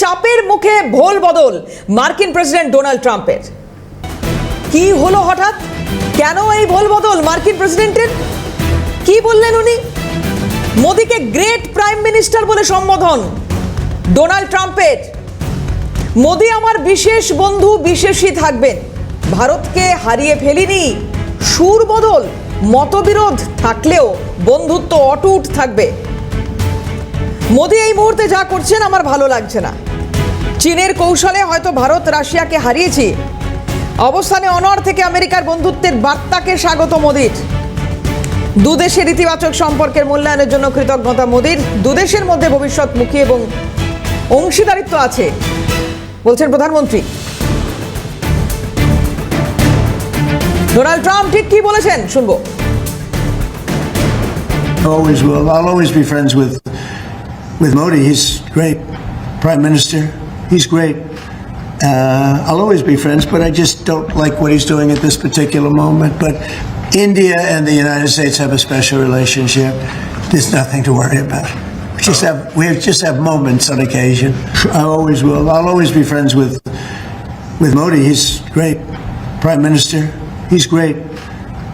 চাপের মুখে ভোল বদল মার্কিন প্রেসিডেন্ট ডোনাল্ড ট্রাম্পের। কি হলো হঠাৎ? কেন এই ভোল বদল মার্কিন প্রেসিডেন্টের? কি বললেন উনি? মোদিকে গ্রেট প্রাইম মিনিস্টার বলে সম্বোধন ডোনাল্ড ট্রাম্পের। মোদি আমার বিশেষ বন্ধু, বিশেষই থাকবেন। ভারতকে হারিয়ে ফেলিনি। সুর বদল, মতবিরোধ থাকলেও বন্ধুত্ব অটুট থাকবে। মোদি এই মুহূর্তে যা করছেন আমার ভালো লাগছে না। চীনের কৌশলে হয়তো ভারত রাশিয়াকে হারিয়েছি অবস্থানে অনর থেকে আমেরিকার বন্ধুত্বের বার্তাকে স্বাগত মোদির দুদেশের ইতিবাচক সম্পর্কের মূল্যায়নের জন্য কৃতজ্ঞতা মোদির দুদেশের মধ্যে ভবিষ্যৎমুখী এবং অংশীদারিত্ব আছে বলছেন প্রধানমন্ত্রী ডোনাল্ড ট্রাম্প ঠিক কি বলেছেন শুনব Always will. I'll always be friends with with Modi. He's great, Prime Minister. He's great. Uh, I'll always be friends, but I just don't like what he's doing at this particular moment. But India and the United States have a special relationship. There's nothing to worry about. We just have we just have moments on occasion. I always will. I'll always be friends with with Modi. He's great, Prime Minister. He's great.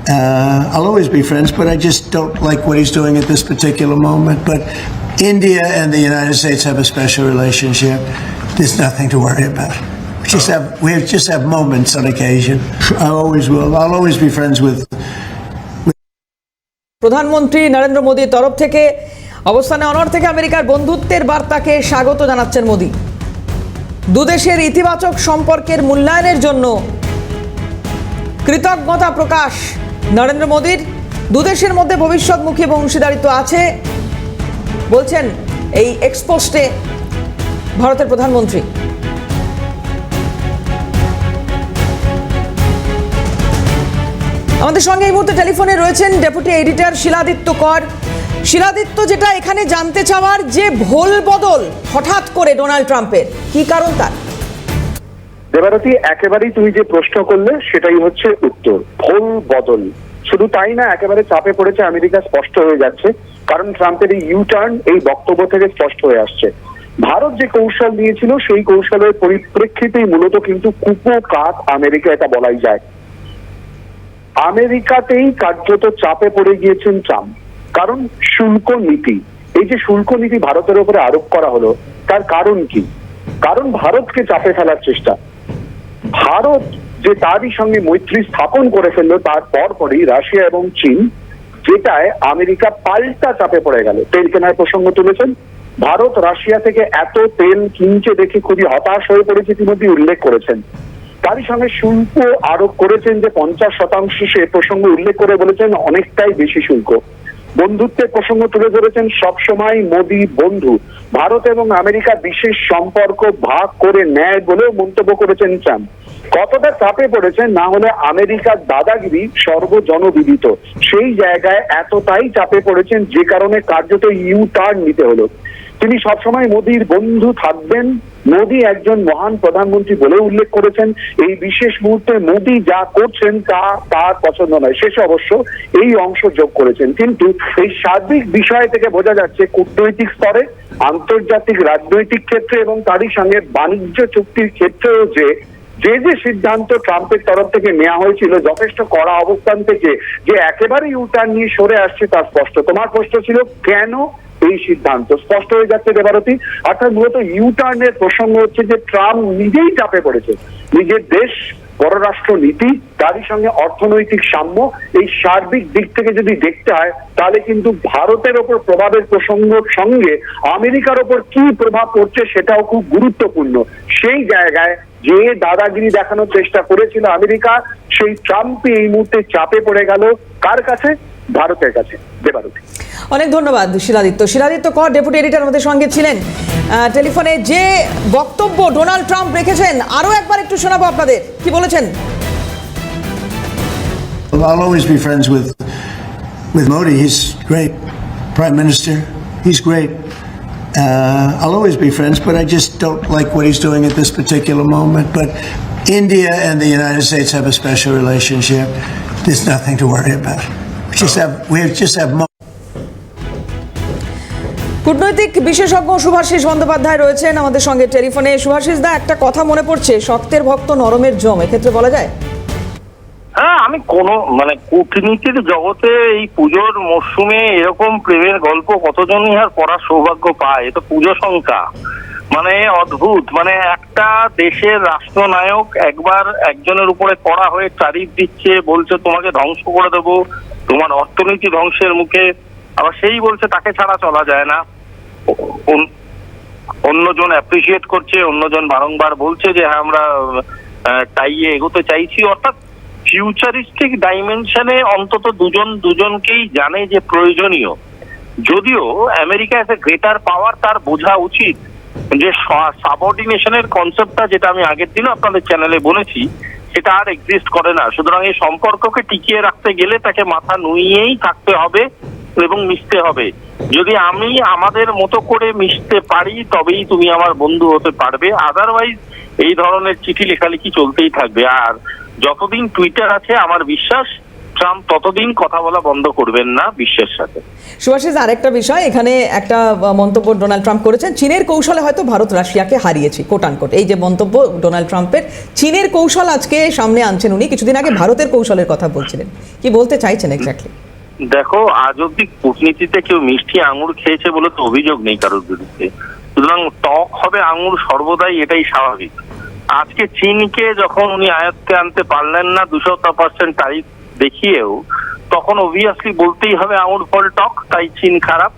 Uh, I'll always be friends, but I just don't like what he's doing at this particular moment. But India and the United States have a special relationship. There's nothing to worry about. We just have we have, just have moments on occasion. I always will. I'll always be friends with প্রধানমন্ত্রী নরেন্দ্র মোদীর তরফ থেকে অবস্থানে অনর থেকে আমেরিকার বন্ধুত্বের বার্তাকে স্বাগত জানাচ্ছেন মোদী দুদেশের ইতিবাচক সম্পর্কের মূল্যায়নের জন্য কৃতজ্ঞতা প্রকাশ নরেন্দ্র মোদীর দুদেশের মধ্যে ভবিষ্যৎমুখী এবং অংশীদারিত্ব আছে বলছেন এই এক্সপোস্টে ভারতের প্রধানমন্ত্রী। আমাদের সঙ্গে এই মুহূর্তে টেলিফোনে রয়েছেন ডেপুটি এডিটর শিলাদিত্য কর। শিলাদিত্য, যেটা এখানে জানতে চাওয়ার যে ভোল বদল হঠাৎ করে ডোনাল্ড ট্রাম্পের, কি কারণ তার? দেবারতী, একেবারেই তুমি যে প্রশ্ন করলে, সেটাই হচ্ছে উত্তর। ভোল বদল। শুধু তাই না, একেবারে চাপে পড়েছে আমেরিকা, স্পষ্ট হয়ে যাচ্ছে। কারণ ট্রাম্পের এই ইউ টার্ন এই বক্তব্য থেকে স্পষ্ট হয়ে আসছে। ভারত যে কৌশল নিয়েছিল, সেই কৌশলের পরিপ্রেক্ষিতেই মূলত কিন্তু কুপো কাত আমেরিকা এটা বলাই যায়। আমেরিকাতেই কার্যত চাপে পড়ে গিয়েছেন ট্রাম্প। কারণ শুল্ক নীতি, এই যে শুল্ক নীতি ভারতের উপরে আরোপ করা হলো, তার কারণ কি? কারণ ভারতকে চাপে ফেলার চেষ্টা। ভারত যে তারই সঙ্গে মৈত্রী স্থাপন করে ফেলল, তার পরপরই রাশিয়া এবং চীন, যেটায় আমেরিকা পাল্টা চাপে পড়ে গেল। তেল কেনার প্রসঙ্গ তুলেছেন। ভারত রাশিয়া থেকে এত তেল কিনছে দেখে খুবই হতাশ হয়ে পড়েছে ইতিমধ্যে উল্লেখ করেছেন। তারই সঙ্গে শুল্ক আরোপ করেছেন যে পঞ্চাশ শতাংশ সে প্রসঙ্গ উল্লেখ করে বলেছেন অনেকটাই বেশি শুল্ক। বন্ধুত্বের প্রসঙ্গ তুলে ধরেছেন সবসময় মোদী বন্ধু। ভারত এবং আমেরিকা বিশেষ সম্পর্ক ভাগ করে নেয় বলেও মন্তব্য করেছেন ট্রাম্প। কতটা চাপে পড়েছেন না হলে আমেরিকার দাদাগিরি সর্বজনবিদিত। সেই জায়গায় এতটাই চাপে পড়েছেন যে কারণে কার্যত ইউ টার্ন নিতে হলো। তিনি সবসময় মোদীর বন্ধু থাকবেন। মোদী একজন মহান প্রধানমন্ত্রী বলে উল্লেখ করেছেন, এই বিশেষ মুহূর্তে মোদী যা করছেন তা তার পছন্দ নয়। শেষে অবশ্য এই অংশ যোগ করেছেন। কিন্তু এই সার্বিক বিষয় থেকে বোঝা যাচ্ছে, কূটনৈতিক স্তরে, আন্তর্জাতিক রাজনৈতিক ক্ষেত্রে এবং তারই সঙ্গে বাণিজ্য চুক্তির ক্ষেত্রেও যে যে যে সিদ্ধান্ত ট্রাম্পের তরফ থেকে নেওয়া হয়েছিল, যথেষ্ট কড়া অবস্থান থেকে যে একেবারে ইউটার্ন নিয়ে সরে আসছে তার স্পষ্ট। তোমার প্রশ্ন ছিল, কেন এই সিদ্ধান্ত? স্পষ্ট হয়ে যাচ্ছে দেবারতী। অর্থাৎ মূলত ইউটার্নের প্রসঙ্গ হচ্ছে যে ট্রাম্প নিজেই চাপে পড়েছে। নিজের দেশ পররাষ্ট্র নীতি তারই সঙ্গে অর্থনৈতিক সাম্য, এই সার্বিক দিক থেকে যদি দেখতে হয়, তাহলে কিন্তু ভারতের ওপর প্রভাবের প্রসঙ্গের সঙ্গে আমেরিকার ওপর কি প্রভাব পড়ছে সেটাও খুব গুরুত্বপূর্ণ। সেই জায়গায় যে দাদাগিরি দেখানোর চেষ্টা করেছিল আমেরিকা, সেই ট্রাম্পই এই মুহূর্তে চাপে পড়ে গেল। কার কাছে? ভারতের কাছে। দেবারতী অনেক ধন্যবাদ শিলাদিত্য শিলাদিত্য কর ডেপুটি এডিটর আমাদের সঙ্গে ছিলেন টেলিফোনে যে বক্তব্য ডোনাল্ড ট্রাম্প রেখেছেন আরও একবার একটু শোনাবো আপনাদের কি বলেছেন I'll always be friends with with Modi. He's great, Prime Minister. He's great. Uh, I'll always be friends, but I just don't like what he's doing at this particular moment. But India and the United States have a special relationship. There's nothing to worry about. Just have we just have. Mo- কূটনৈতিক বিশেষজ্ঞ সুভাষিস বন্দ্যোপাধ্যায় রয়েছেন আমাদের সঙ্গে টেলিফোনে। সুভাষিস দা একটা কথা মনে পড়ছে শক্তের ভক্ত নরমের জম এক্ষেত্রে বলা যায়? হ্যাঁ আমি কোন মানে কূটনীতির জগতে এই পুজোর মরশুমে এরকম প্রেমের গল্প কতজনই আর পড়ার সৌভাগ্য পায়? এটা পুজো সংখ্যা। মানে অদ্ভুত। মানে একটা দেশের রাষ্ট্রনায়ক একবার একজনের উপরে কড়া হয়ে তারিফ দিচ্ছে, বলছে তোমাকে ধ্বংস করে দেবো, তোমার অর্থনীতি ধ্বংসের মুখে। আবার সেই বলছে, তাকে ছাড়া চলা যায় না। অন্যজন অ্যাপ্রিসিয়েট করছে, অন্যজন বারংবার বলছে যে হ্যাঁ আমরা টাইয়ে এগোতে চাইছি। অর্থাৎ ফিউচারিস্টিক ডাইমেনশনে অন্তত দুজন, দুজনকেই জানে যে প্রয়োজনীয়। যদিও America S A greater power তার বোঝা উচিত। যে সাবঅর্ডিনেশনের কনসেপ্টটা যেটা আমি আগের দিনও আপনাদের চ্যানেলে বলেছি, সেটা আর এক্সিস্ট করে না। সুতরাং এই সম্পর্ককে টিকিয়ে রাখতে গেলে তাকে মাথা নুইয়েই থাকতে হবে এবং মিশতে হবে। যদি আমি আমাদের মতো করে মিশতে পারি, তবেই তুমি আমার বন্ধু হতে পারবে। আদারওয়াইজ এই ধরনের চিঠি লেখালেখি চলতেই থাকবে। আর যতদিন টুইটার আছে, আমার বিশ্বাস ট্রাম্প ততদিন কথা বলা বন্ধ করবেন না বিশ্বের সাথে। সুভাষিস আরেকটা বিষয় এখানে একটা মন্তব্য ডোনাল্ড ট্রাম্প করেছেন। চীনের কৌশলে হয়তো ভারত রাশিয়াকে হারিয়েছি কোটানকোট এই যে মন্তব্য ডোনাল্ড ট্রাম্পের চীনের কৌশল আজকে সামনে আনছেন উনি। কিছুদিন আগে ভারতের কৌশলের কথা বলছিলেন। কি বলতে চাইছেন এক্স্যাক্টলি দেখো আজ অব্দি কূটনীতিতে কেউ মিষ্টি আঙুর খেয়েছে বলে তো অভিযোগ নেই কারোর বিরুদ্ধে। সুতরাং টক হবে আঙুর সর্বদাই এটাই স্বাভাবিক। আজকে চীনকে যখন উনি আয়ত্তে আনতে পারলেন না দুশো পার্সেন্ট তারিখ দেখিয়েও তখন অবভিয়াসলি বলতেই হবে আঙুর ফল টক তাই চীন খারাপ।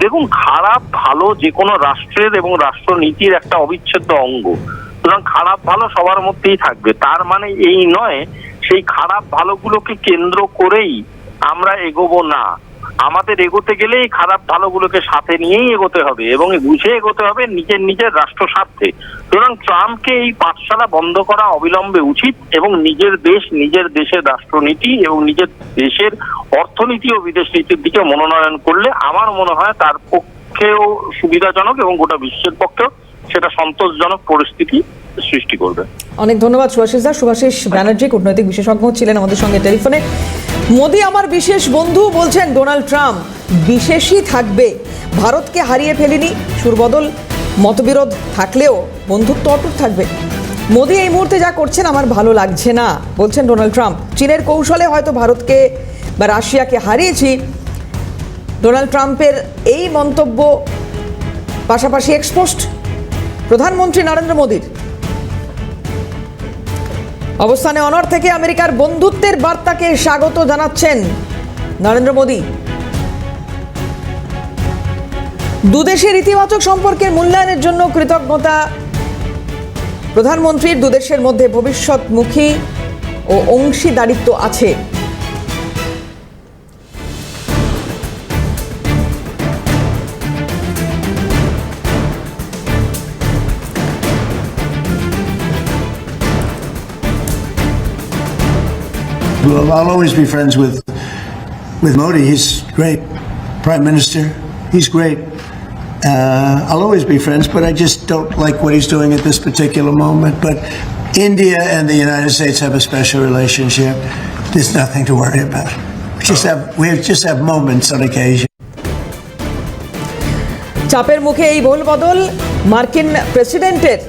দেখুন, খারাপ ভালো যে কোনো রাষ্ট্রের এবং রাষ্ট্রনীতির একটা অবিচ্ছেদ্য অঙ্গ। সুতরাং খারাপ ভালো সবার মধ্যেই থাকবে। তার মানে এই নয়, সেই খারাপ ভালোগুলোকে কেন্দ্র করেই আমরা এগোবো না। আমাদের এগোতে গেলে এই খারাপ ভালোগুলোকে সাথে নিয়েই এগোতে হবে এবং বুঝে এগোতে হবে নিজের নিজের রাষ্ট্র স্বার্থে। সুতরাং ট্রাম্পকে এই পাঠশালা বন্ধ করা অবিলম্বে উচিত এবং নিজের দেশ নিজের দেশের রাষ্ট্রনীতি এবং নিজের দেশের অর্থনীতি ও বিদেশ নীতির দিকে মনোনয়ন করলে আমার মনে হয় তার পক্ষেও সুবিধাজনক এবং গোটা বিশ্বের পক্ষেও সেটা সন্তোষজনক পরিস্থিতি সৃষ্টি করবে। অনেক ধন্যবাদ সুভাষিস দা। সুভাষিস ব্যানার্জি, কূটনৈতিক বিশেষজ্ঞ ছিলেন আমাদের সঙ্গে টেলিফোনে। মোদি আমার বিশেষ বন্ধু বলছেন ডোনাল্ড ট্রাম্প, বিশেষই থাকবে। ভারতকে হারিয়ে ফেলিনি, সুরবদল, মতবিরোধ থাকলেও বন্ধুত্ব অটুট থাকবে। মোদি এই মুহূর্তে যা করছেন আমার ভালো লাগছে না, বলছেন ডোনাল্ড ট্রাম্প। চীনের কৌশলে হয়তো ভারতকে বা রাশিয়াকে হারিয়েছি। ডোনাল্ড ট্রাম্পের এই মন্তব্য পাশাপাশি এক্সপোস্ট প্রধানমন্ত্রী নরেন্দ্র মোদীর। অবস্থানে অনর থেকে আমেরিকার বন্ধুত্বের বার্তাকে স্বাগত জানাচ্ছেন নরেন্দ্র মোদী। দুদেশের ইতিবাচক সম্পর্কের মূল্যায়নের জন্য কৃতজ্ঞতা। প্রধানমন্ত্রীর দুদেশের মধ্যে ভবিষ্যৎমুখী ও অংশীদারিত্ব আছে। I'll always be friends with with Modi. He's great, Prime Minister. He's great. Uh, I'll always be friends, but I just don't like what he's doing at this particular moment. But India and the United States have a special relationship. There's nothing to worry about. We just have we just have moments on occasion. চাপের মুখে এই ভুল বদল মার্কিন প্রেসিডেন্টের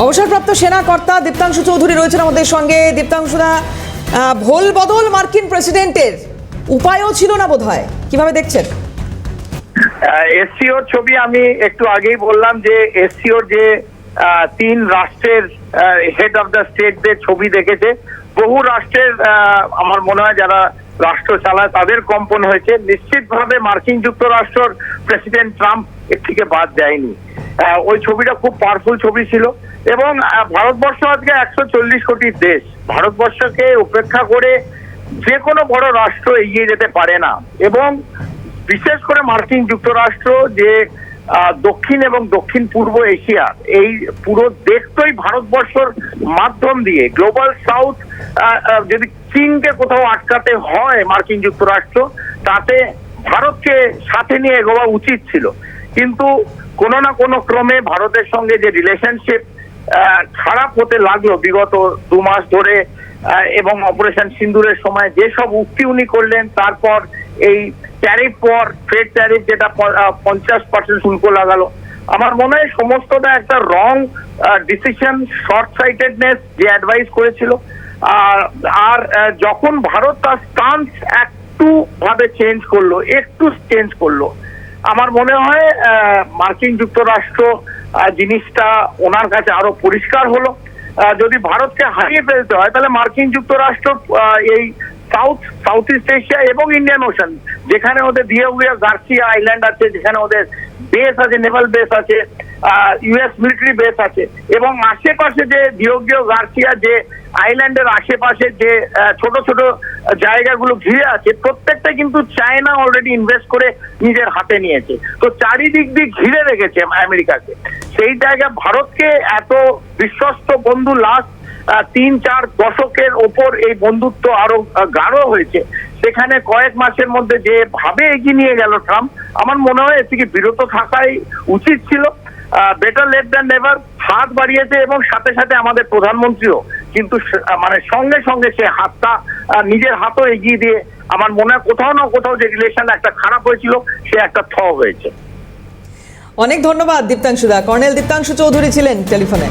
অবসরপ্রাপ্ত সেনা কর্তা দীপ্তাংশু চৌধুরী রয়েছেন আমাদের সঙ্গে। দীপ্তাংশুদা আহ, ভোল বদল মার্কিন প্রেসিডেন্টের উপায়ও ছিল না বোধহয়। কীভাবে দেখছেন? এসসিওর ছবি আমি একটু আগেই বললাম যে এসসিওর যে তিন রাষ্ট্রের হেড অফ দ্য স্টেটদের ছবি দেখেছে বহু রাষ্ট্রের আমার মনে হয় যারা রাষ্ট্র চালায় তাদের কম্পন হয়েছে। নিশ্চিতভাবে মার্কিন যুক্তরাষ্ট্রর প্রেসিডেন্ট ট্রাম্প এর থেকে বাদ দেয়নি। ওই ছবিটা খুব পাওয়ারফুল ছবি ছিল এবং ভারতবর্ষ আজকে একশো চল্লিশ কোটির দেশ। ভারতবর্ষকে উপেক্ষা করে যে কোনো বড় রাষ্ট্র এগিয়ে যেতে পারে না। এবং বিশেষ করে মার্কিন যুক্তরাষ্ট্র যে দক্ষিণ এবং দক্ষিণ পূর্ব এশিয়া, এই পুরো দেশটাই ভারতবর্ষর মাধ্যম দিয়ে। গ্লোবাল সাউথ যদি চীনকে কোথাও আটকাতে হয় মার্কিন যুক্তরাষ্ট্র, তাতে ভারতকে সাথে নিয়ে এগোয়া উচিত ছিল। কিন্তু কোনো না কোনো ক্রমে ভারতের সঙ্গে যে রিলেশনশিপ খারাপ হতে লাগল বিগত দু মাস ধরে এবং অপারেশন সিন্দুরের সময় যেসব উক্তি উনি করলেন, তারপর এই ট্যারিফ পর ট্রেড ট্যারিফ যেটা পঞ্চাশ পার্সেন্ট শুল্ক লাগালো, আমার মনে হয় সমস্তটা একটা রং ডিসিশন শর্ট সাইটেডনেস যে অ্যাডভাইস করেছিল। আর আর যখন ভারত তার স্টান্স একটু ভাবে চেঞ্জ করল, একটু চেঞ্জ করল আমার মনে হয় মার্কিন যুক্তরাষ্ট্র জিনিসটা ওনার কাছে আরও পরিষ্কার হলো। যদি ভারতকে হারিয়ে ফেলতে হয়, তাহলে মার্কিন যুক্তরাষ্ট্র এই সাউথ সাউথ ইস্ট এশিয়া এবং ইন্ডিয়ান ওশান, যেখানে ওদের দিয়েগুয়া গার্সিয়া আইল্যান্ড আছে, যেখানে ওদের বেস আছে, নেভাল বেস আছে ইউএস মিলিটারি বেস আছে, এবং আশেপাশে যে দিয়োগীয় গার্সিয়া যে আইল্যান্ডের আশেপাশে যে ছোট ছোট জায়গাগুলো ঘিরে আছে, প্রত্যেকটা কিন্তু চায়না অলরেডি ইনভেস্ট করে নিজের হাতে নিয়েছে। তো চারিদিক দিয়ে ঘিরে রেখেছে আমেরিকাকে। সেই জায়গায় ভারতকে এত বিশ্বস্ত বন্ধু লাস্ট তিন, চার দশকের ওপর এই বন্ধুত্ব আরও গাঢ় হয়েছে। সেখানে কয়েক মাসের মধ্যে যে ভাবে এগিয়ে নিয়ে গেল ট্রাম্প, আমার মনে হয় এ থেকে বিরত থাকাই উচিত ছিল। বেটার লেট দ্যান নেভার হাত বাড়িয়েছে এবং সাথে সাথে আমাদের প্রধানমন্ত্রীও। কিন্তু মানে সঙ্গে সঙ্গে সে হাতটা নিজের হাতও এগিয়ে দিয়ে আমার মনে হয় কোথাও না কোথাও যে রিলেশন একটা খারাপ হয়েছিল, সে একটা থ হয়েছে। অনেক ধন্যবাদ দীপ্তাংশুদা। কর্নেল দীপ্তাংশু চৌধুরী ছিলেন টেলিফোনে।